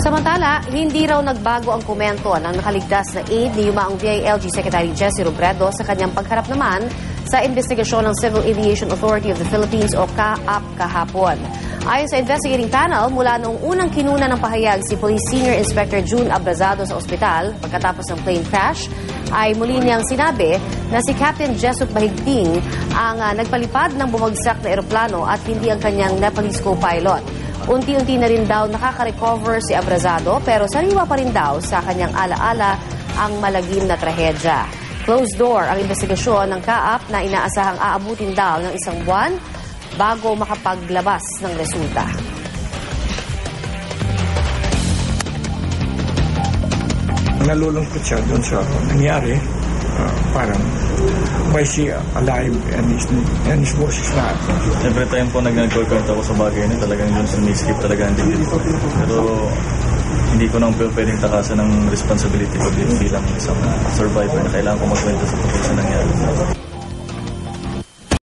Samantala, hindi raw nagbago ang komento ng nakaligtas na aide ni Yumaong DILG Secretary Jesse Robredo sa kanyang pagharap naman sa investigasyon ng Civil Aviation Authority of the Philippines o CAAP kahapon. Ayon sa investigating panel, mula noong unang kinuna ng pahayag si Police Senior Inspector June Abrazado sa ospital pagkatapos ng plane crash, ay muli niyang sinabi na si Captain Jesup Bahigting ang ah, nagpalipad ng bumagsak na eroplano at hindi ang kanyang Nepalese co-pilot. Unti-unti na rin daw nakaka-recover si Abrazado pero sariwa pa rin daw sa kanyang alaala ang malagim na trahedya. Closed door ang investigasyon ng CAAP na inaasahang aabutin daw ng isang buwan bago makapaglabas ng resulta. nalulungkot siya doon sa nangyari. Ah, parang, why is he alive and his, and his boss is not? Every time po nag nagkwento ako sa bagay na talagang yung sumiskip talaga ang dibdib ko. Pero hindi ko nang pwedeng takasan ng responsibility ko bilang isang uh, survivor na kailangan ko magkwento sa tungkol sa nangyari.